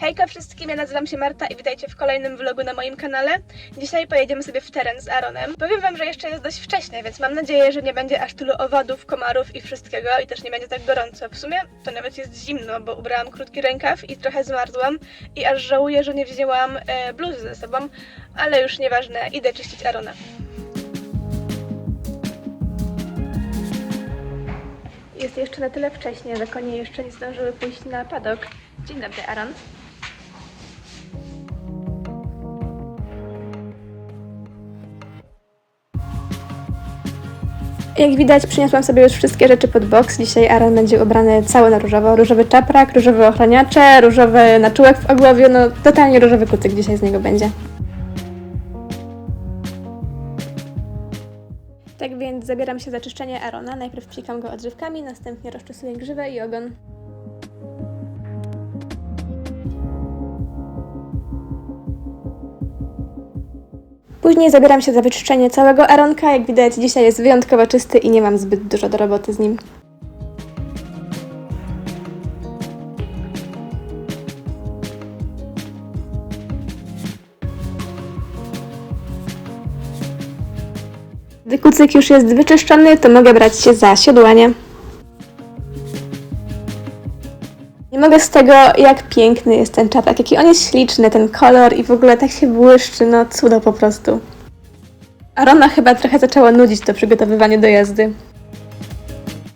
Hejka wszystkim, ja nazywam się Marta i witajcie w kolejnym vlogu na moim kanale. Dzisiaj pojedziemy sobie w teren z Aaronem. Powiem wam, że jeszcze jest dość wcześnie, więc mam nadzieję, że nie będzie aż tylu owadów, komarów i wszystkiego i też nie będzie tak gorąco. W sumie to nawet jest zimno, bo ubrałam krótki rękaw i trochę zmarzłam i aż żałuję, że nie wzięłam e, bluzy ze sobą, ale już nieważne, idę czyścić Aarona. Jest jeszcze na tyle wcześnie, że konie jeszcze nie zdążyły pójść na padok. Dzień dobry, Aaron. Jak widać, przyniosłam sobie już wszystkie rzeczy pod boks. Dzisiaj Aaron będzie ubrany cały na różowo. Różowy czaprak, różowe ochraniacze, różowy naczółek w ogłowiu. No, totalnie różowy kucyk dzisiaj z niego będzie. Tak więc zabieram się za czyszczenie Arona. Najpierw psikam go odżywkami, następnie rozczesuję grzywę i ogon. Później zabieram się za wyczyszczenie całego Aronka. Jak widać, dzisiaj jest wyjątkowo czysty i nie mam zbyt dużo do roboty z nim. Gdy kucyk już jest wyczyszczony, to mogę brać się za siodłanie. Nie mogę z tego, jak piękny jest ten czapek, jaki on jest śliczny, ten kolor i w ogóle tak się błyszczy, no cudo po prostu. Arona chyba trochę zaczęła nudzić to przygotowywanie do jazdy.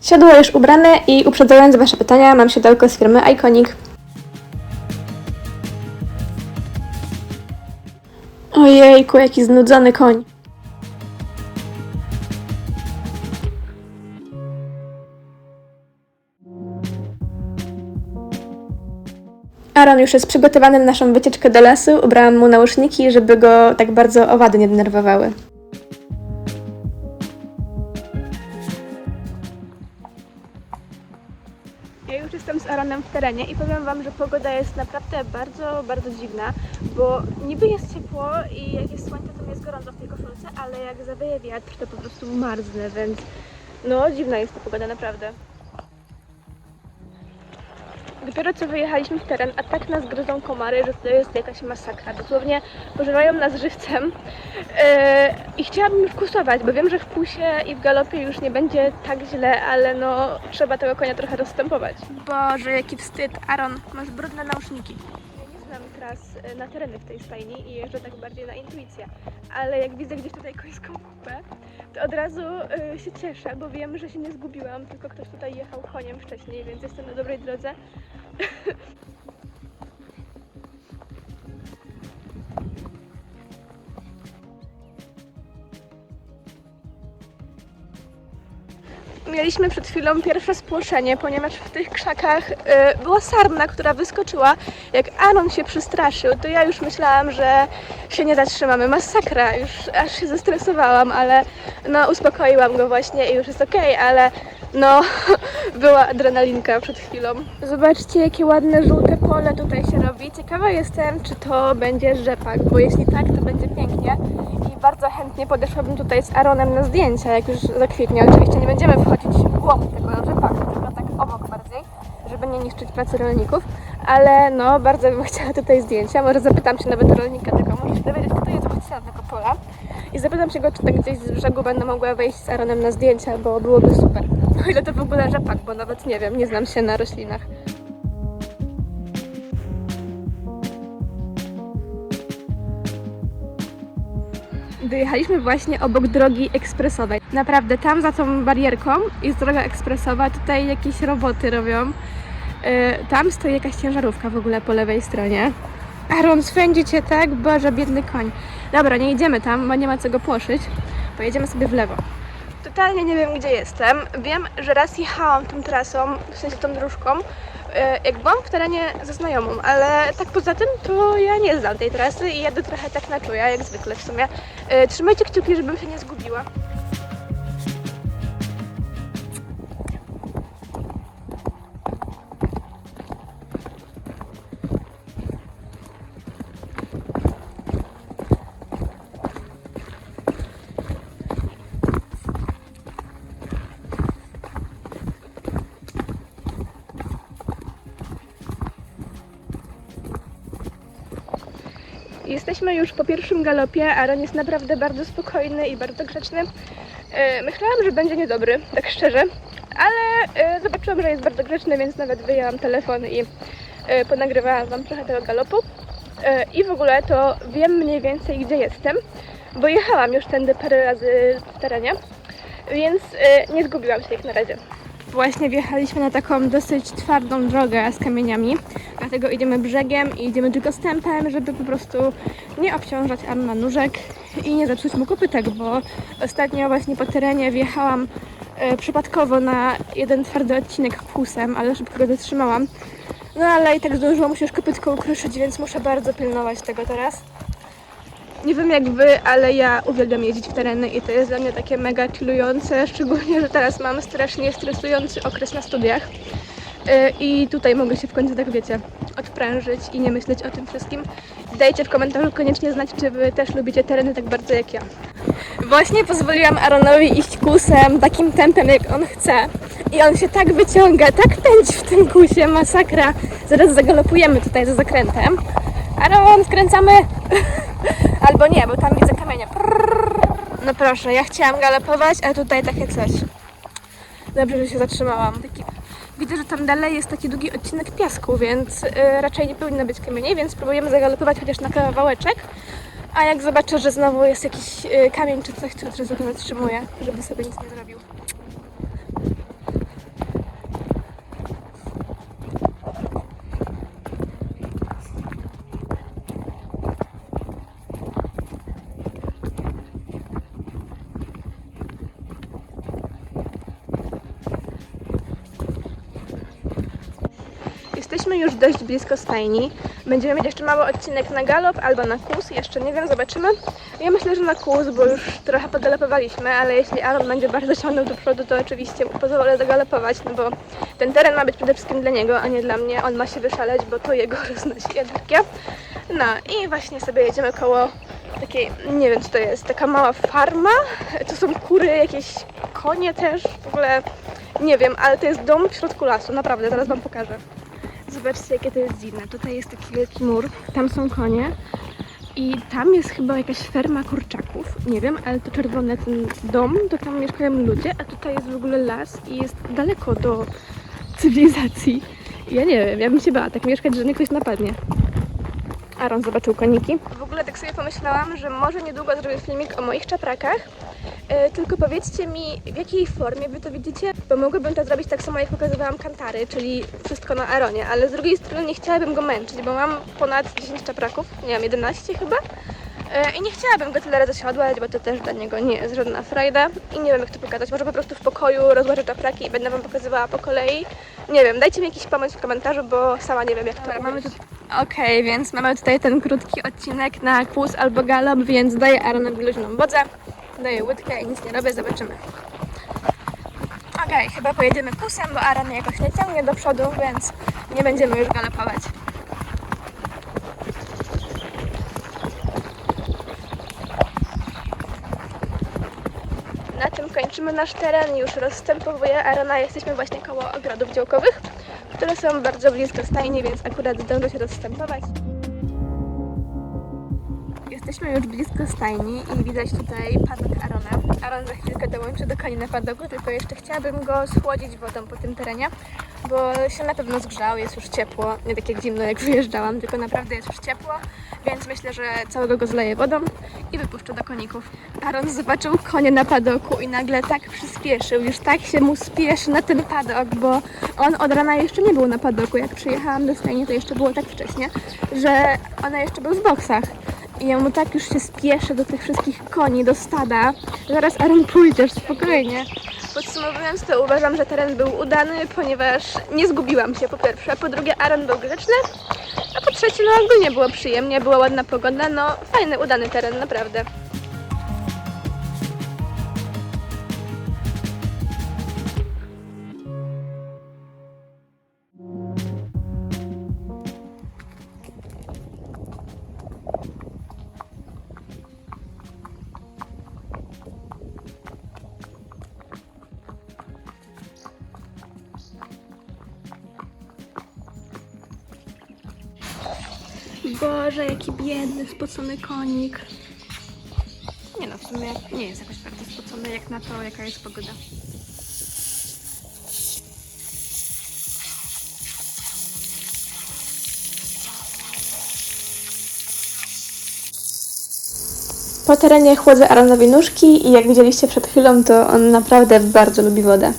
Siodło już ubrane i uprzedzając Wasze pytania, mam siodełko z firmy Iconic. Ojejku, jaki znudzony koń. Aaron już jest przygotowany na naszą wycieczkę do lasu. Ubrałam mu nauszniki, żeby go tak bardzo owady nie denerwowały. Ja już jestem z Aaronem w terenie i powiem Wam, że pogoda jest naprawdę bardzo, bardzo dziwna, bo niby jest ciepło i jak jest słońce, to mi jest gorąco w tej koszulce, ale jak zawieje wiatr, to po prostu marznę, więc no dziwna jest ta pogoda naprawdę. Dopiero co wyjechaliśmy w teren, a tak nas gryzą komary, że to jest jakaś masakra. Dosłownie pożywają nas żywcem. Yy, I chciałabym już kusować, bo wiem, że w pusie i w galopie już nie będzie tak źle, ale no trzeba tego konia trochę rozstępować. Boże, jaki wstyd. Aaron, masz brudne nauszniki. Znam tras y, na tereny w tej stajni i jeżdżę tak bardziej na intuicję, ale jak widzę gdzieś tutaj końską kupę, to od razu y, się cieszę, bo wiem, że się nie zgubiłam, tylko ktoś tutaj jechał koniem wcześniej, więc jestem na dobrej drodze. Mieliśmy przed chwilą pierwsze spłoszenie, ponieważ w tych krzakach y, była sarna, która wyskoczyła. Jak Aaron się przestraszył, to ja już myślałam, że się nie zatrzymamy. Masakra, już aż się zestresowałam, ale no uspokoiłam go właśnie i już jest okej, ale no była adrenalinka przed chwilą. Zobaczcie, jakie ładne żółte pole tutaj się robi. Ciekawa jestem, czy to będzie rzepak, bo jeśli tak, to będzie pięknie. Bardzo chętnie podeszłabym tutaj z Aaronem na zdjęcia, jak już zakwitnie. Oczywiście nie będziemy wchodzić w głąb tego rzepaku, tylko tak obok bardziej, żeby nie niszczyć pracy rolników. Ale no, bardzo bym chciała tutaj zdjęcia. Może zapytam się nawet rolnika tego, muszę się dowiedzieć, kto jest właścicielem tego pola. I zapytam się go, czy tak gdzieś z brzegu będę mogła wejść z Aaronem na zdjęcia, bo byłoby super. O ile to w ogóle rzepak, bo nawet nie wiem, nie znam się na roślinach. Dojechaliśmy właśnie obok drogi ekspresowej. Naprawdę, tam za tą barierką jest droga ekspresowa, tutaj jakieś roboty robią. Yy, tam stoi jakaś ciężarówka w ogóle po lewej stronie. Aaron, swędzi cię tak? Boże, biedny koń. Dobra, nie idziemy tam, bo nie ma co go płoszyć. Pojedziemy sobie w lewo. Totalnie nie wiem, gdzie jestem. Wiem, że raz jechałam tą trasą, w sensie tą dróżką, e, jak byłam w terenie ze znajomą, ale tak poza tym to ja nie znam tej trasy i jadę trochę tak na czuja, jak zwykle w sumie. E, Trzymajcie kciuki, żebym się nie zgubiła. Jesteśmy już po pierwszym galopie, Aaron jest naprawdę bardzo spokojny i bardzo grzeczny. E, Myślałam, że będzie niedobry, tak szczerze, ale e, zobaczyłam, że jest bardzo grzeczny, więc nawet wyjęłam telefon i e, ponagrywałam Wam trochę tego galopu. I w ogóle to wiem mniej więcej, gdzie jestem, bo jechałam już tędy parę razy w terenie, więc nie zgubiłam się jak na razie. Właśnie wjechaliśmy na taką dosyć twardą drogę z kamieniami, dlatego idziemy brzegiem i idziemy tylko stępem, żeby po prostu nie obciążać Arna nóżek i nie zepsuć mu kopytek, bo ostatnio właśnie po terenie wjechałam e, przypadkowo na jeden twardy odcinek kłusem, ale szybko go zatrzymałam. No ale i tak zdążyło mu się już kopytko ukruszyć, więc muszę bardzo pilnować tego teraz. Nie wiem jak wy, ale ja uwielbiam jeździć w tereny i to jest dla mnie takie mega chillujące, szczególnie, że teraz mam strasznie stresujący okres na studiach. Yy, I tutaj mogę się w końcu, tak wiecie, odprężyć i nie myśleć o tym wszystkim. Dajcie w komentarzu koniecznie znać, czy wy też lubicie tereny tak bardzo jak ja. Właśnie pozwoliłam Aaronowi iść kusem takim tempem, jak on chce. I on się tak wyciąga, tak pędzi w tym kusie, masakra. Zaraz zagalopujemy tutaj za zakrętem. Aaron, skręcamy! Albo nie, bo tam widzę kamienie. No proszę, ja chciałam galopować, a tutaj takie coś. Dobrze, że się zatrzymałam. Taki... Widzę, że tam dalej jest taki długi odcinek piasku, więc y, raczej nie powinno być kamieni, więc spróbujemy zagalopować chociaż na kawałeczek. A jak zobaczę, że znowu jest jakiś y, kamień czy coś, to od razu go zatrzymuję, żeby sobie nic nie zrobił. Jesteśmy już dość blisko stajni. Będziemy mieć jeszcze mały odcinek na galop albo na kłus, jeszcze nie wiem, zobaczymy. Ja myślę, że na kłus, bo już trochę pogalopowaliśmy, ale jeśli Aaron będzie bardzo ciągnął do przodu, to oczywiście pozwolę zagalopować, no bo ten teren ma być przede wszystkim dla niego, a nie dla mnie. On ma się wyszaleć, bo to jego roznosi energię. No i właśnie sobie jedziemy koło takiej, nie wiem co to jest, taka mała farma. Tu są kury, jakieś konie też, w ogóle nie wiem, ale to jest dom w środku lasu, naprawdę, zaraz Wam pokażę. Zobaczcie, jakie to jest dziwne. Tutaj jest taki wielki mur, tam są konie i tam jest chyba jakaś ferma kurczaków. Nie wiem, ale to czerwone ten dom, to tam mieszkają ludzie, a tutaj jest w ogóle las i jest daleko do cywilizacji. Ja nie wiem, ja bym się bała tak mieszkać, że mnie ktoś napadnie. Aaron zobaczył koniki. W ogóle tak sobie pomyślałam, że może niedługo zrobię filmik o moich czaprakach. E, tylko powiedzcie mi, w jakiej formie wy to widzicie, bo mogłabym to zrobić tak samo, jak pokazywałam kantary, czyli wszystko na Aaronie, ale z drugiej strony nie chciałabym go męczyć, bo mam ponad 10 czapraków, nie wiem, 11 chyba. E, I nie chciałabym go tyle razy siodłać, bo to też dla niego nie jest żadna frajda. I nie wiem, jak to pokazać. Może po prostu w pokoju rozłożę czapraki i będę Wam pokazywała po kolei. Nie wiem, dajcie mi jakiś pomysł w komentarzu, bo sama nie wiem, jak to tu... Okej, więc mamy tutaj ten krótki odcinek na kłus albo galop, więc daję Aaronowi luźną wodzę. Daję łydkę i nic nie robię, zobaczymy. Okej, chyba pojedziemy kusem, bo mnie jakoś nie ciągnie do przodu, więc nie będziemy już galopować. Na tym kończymy nasz teren, już rozstępowuję Arona. Jesteśmy właśnie koło ogrodów działkowych, które są bardzo blisko stajni, więc akurat zdążę się rozstępować. Jesteśmy już blisko stajni i widać tutaj padok Arona. Aaron za chwilkę dołączy do koni na padoku, tylko jeszcze chciałabym go schłodzić wodą po tym terenie, bo się na pewno zgrzał, jest już ciepło, nie tak jak zimno jak wyjeżdżałam, tylko naprawdę jest już ciepło, więc myślę, że całego go zleję wodą i wypuszczę do koników. Aaron zobaczył konie na padoku i nagle tak przyspieszył, już tak się mu spieszy na ten padok, bo on od rana jeszcze nie był na padoku. Jak przyjechałam do stajni, to jeszcze było tak wcześnie, że ona jeszcze był w boksach. I ja mu tak już się spieszę do tych wszystkich koni, do stada. Zaraz Aaron pójdziesz, spokojnie. Podsumowując to uważam, że teren był udany, ponieważ nie zgubiłam się po pierwsze, po drugie Aaron był grzeczny, a po trzecie no ogólnie było przyjemnie, była ładna pogoda, no fajny, udany teren, naprawdę. Boże, jaki biedny, spocony konik. Nie no, w sumie nie jest jakoś bardzo spocony jak na to, jaka jest pogoda. Po terenie chłodzę Aaronowi nóżki i jak widzieliście przed chwilą, to on naprawdę bardzo lubi wodę.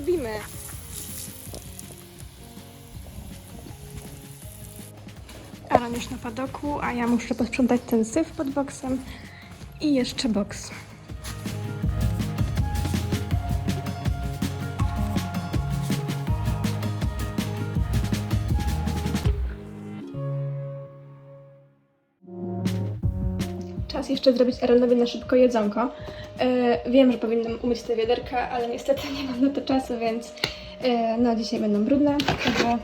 Robimy. Aaron już na padoku, a ja muszę posprzątać ten syf pod boksem i jeszcze boks. Czas jeszcze zrobić Aaronowi na szybko jedzonko. E, wiem, że powinnam umyć te wiaderka, ale niestety nie mam na to czasu, więc e, no dzisiaj będą brudne, także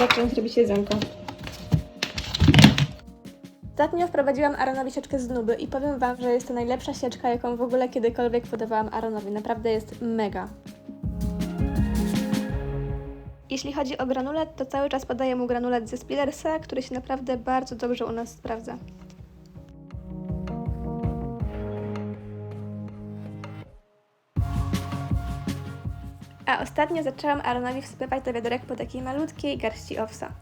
zacznę zrobić jedzonko. Ostatnio wprowadziłam Aaronowi sieczkę z nuby i powiem Wam, że jest to najlepsza sieczka, jaką w ogóle kiedykolwiek podawałam Aaronowi. Naprawdę jest mega. Jeśli chodzi o granulat, to cały czas podaję mu granulat ze Spillersa, który się naprawdę bardzo dobrze u nas sprawdza. A ostatnio zaczęłam Aaronowi wsypywać do wiaderek po takiej malutkiej garści owsa.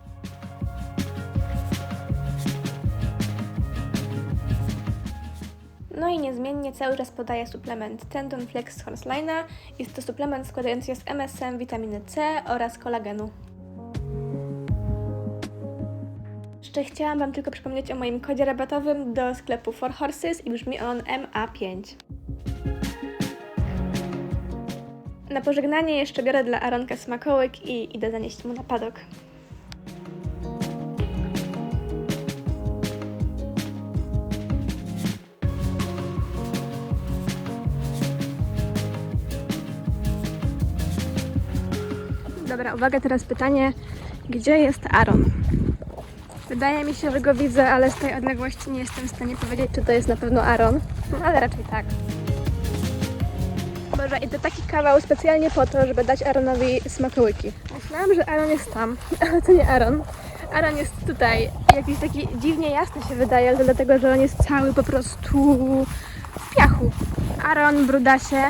No i niezmiennie cały czas podaję suplement Tendon Flex z Horseline'a. Jest to suplement składający się z MSM, witaminy C oraz kolagenu. Jeszcze chciałam Wam tylko przypomnieć o moim kodzie rabatowym do sklepu For Horses i brzmi on MA5. Na pożegnanie jeszcze biorę dla Aronka smakołyk i idę zanieść mu na padok. Dobra, uwaga, teraz pytanie, gdzie jest Aaron? Wydaje mi się, że go widzę, ale z tej odległości nie jestem w stanie powiedzieć, czy to jest na pewno Aaron, no, ale raczej tak. Boże, idę taki kawał specjalnie po to, żeby dać Aaronowi smakołyki. Myślałam, że Aaron jest tam, ale to nie Aaron. Aaron jest tutaj. Jakiś taki dziwnie jasny się wydaje, ale dlatego, że on jest cały po prostu w piachu. Aaron, brudasie,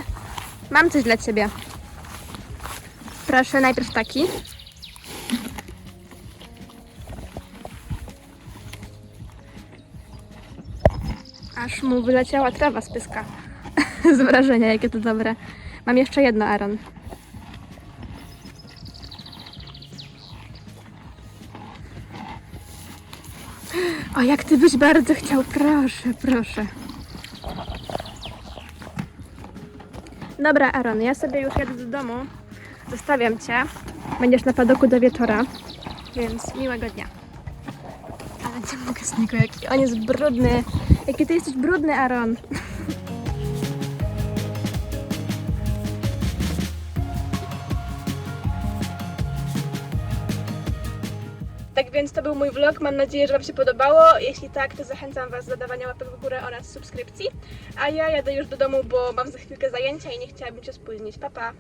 mam coś dla Ciebie. Proszę, najpierw taki. Aż mu wyleciała trawa z pyska. z wrażenia, jakie to dobre. Mam jeszcze jedno, Aaron. O, jak ty byś bardzo chciał, proszę, proszę. Dobra, Aaron, ja sobie już jadę do domu. Zostawiam cię. Będziesz na padoku do wieczora, więc miłego dnia. Ale nie mogę z niego, jaki on jest brudny. Jaki ty jesteś brudny, Aaron. więc to był mój vlog. Mam nadzieję, że Wam się podobało. Jeśli tak, to zachęcam Was do dawania łapek w górę oraz subskrypcji. A ja jadę już do domu, bo mam za chwilkę zajęcia i nie chciałabym się spóźnić. Pa, pa!